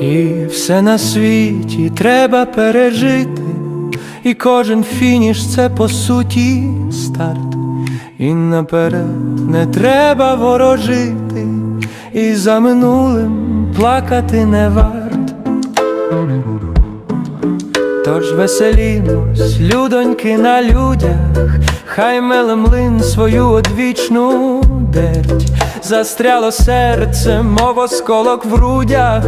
І все на світі треба пережити, і кожен фініш це по суті старт. І наперед не треба ворожити, і за минулим плакати не варт. Тож веселімось, людоньки на людях, хай меле млин свою одвічну дерть, застряло серце, мов осколок в грудях,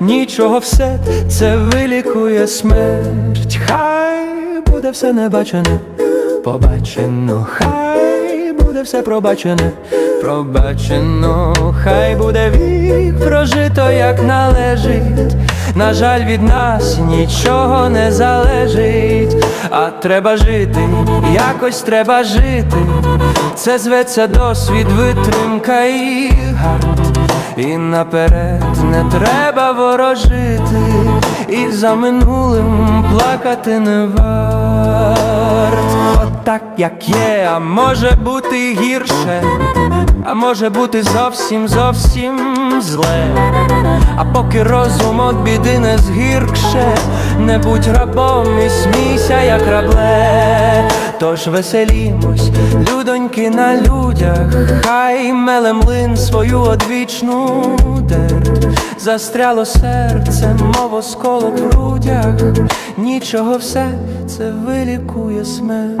нічого все це вилікує смерть. Хай буде все небачене, побачено, хай буде все пробачене, пробачено, хай буде вік прожито, як належить. На жаль, від нас нічого не залежить, а треба жити, якось треба жити. Це зветься досвід, витримка і гард. І наперед не треба ворожити, і за минулим плакати не варт. От так як є, а може бути гірше, а може бути зовсім зовсім зле. А поки розум от біди не згіркше, не будь рабом і смійся, як рабле. Тож веселімось, людоньки на людях, хай меле млин свою одвічну дерть. Застряло серце, мов осколок в грудях, нічого все це вилікує смерть.